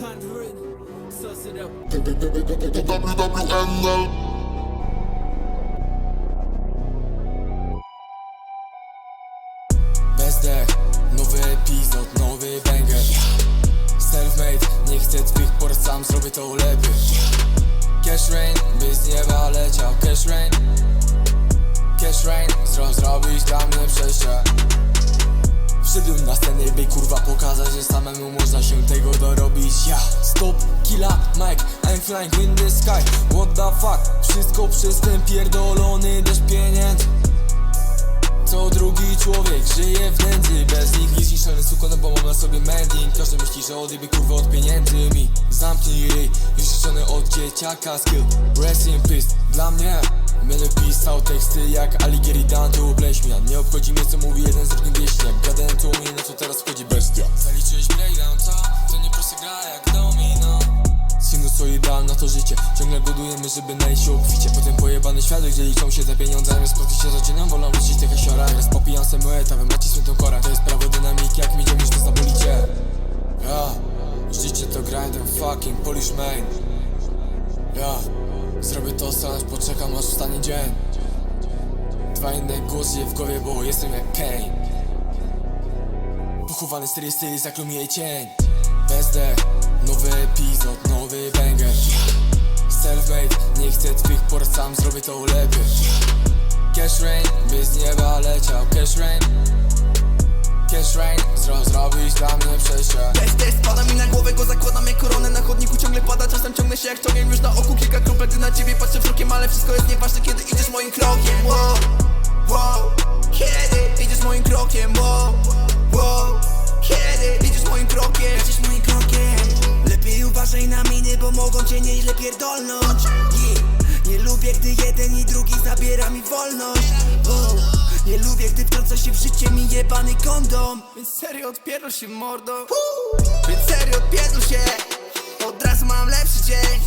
Handwritten, suss up. WWNL nowy epizod, nowy banger Selfmade, nie chcę twych port, sam zrobię to lepiej Cash rain, by z nieba leciał Cash rain Cash rain, zro zrobić dla mnie przejście Wszedłem na scenę, by kurwa pokazać, że samemu można się tego dorobić Mike, I'm flying in the sky. What the fuck, wszystko przez ten pierdolony deszcz pieniędzy. Co drugi człowiek żyje w nędzy. Bez nich jest zniszczony suko, no bo mam na sobie mending. Każdy myśli, że odjebie kurwa od pieniędzy. Mi Zamknij ryj, już życzony od dzieciaka skill. Rest in peace, dla mnie. Będę pisał teksty jak Alighieri Dantu. Bleśmian. Nie obchodzi mnie co mówi jeden z drugim Sinusoidalna to życie. Ciągle budujemy, żeby najść się obficie. Potem pojebany świat, gdzie liczą się te pieniądze Zamiast spotkać się z rodziną, wolą wrócić te kasiora. Teraz popijam se moeta, wy macie świętą korę. To jest prawo dynamiki, jak mi już to zabolicie Ja, życie to grindem fucking Polish main. Ja, zrobię to sam, poczekam aż wstanie dzień. Dwa inne głosy w głowie, bo jestem jak Kane Pochowany styl styl zaklumie cień. Bezdech, nowy epizod, nowy banger Selfmade, nie chcę twych port, sam zrobię to lepiej. Cash rain, by z nieba leciał. Cash rain. Cash rain, zro zrobić dla mnie przejście. Też też spada mi na głowę, go zakładam jak koronę. Na chodniku ciągle pada, czasem ciągnę się jak ciągiem Już na oku kilka kropel, gdy na ciebie patrzę wzrokiem Ale wszystko jest nieważne, kiedy idziesz moim krokiem. Wow, wow Nie, lubię, gdy jeden i drugi zabiera mi wolność. Nie lubię, gdy wtrąca się w życie mi jebany kondom. Więc serio odpierdol się mordo. Więc serio odpierdol się. Od razu mam lepszy dzień.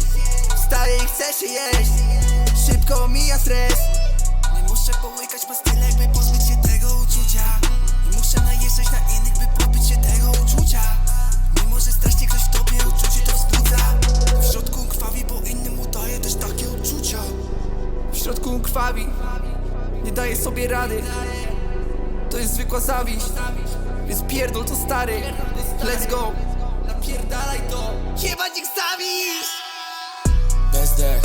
Wstaję i chcę się jeść. Szybko mija stres. Nie muszę połykać pastylek, środku krwawi. Nie daje sobie rady. To jest zwykła zawiść. Więc pierdol to stary. Let's go. Napierdalaj to. Jebać ich zawiść! Bezdech,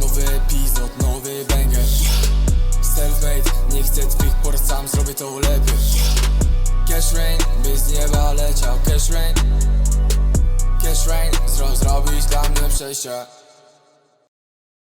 nowy epizod, nowy banger. Selfmade, nie chcę twych port, sam zrobię to lepiej. Cash rain, by z nieba leciał. Cash rain. Cash rain, zro zrobić dla mnie przejście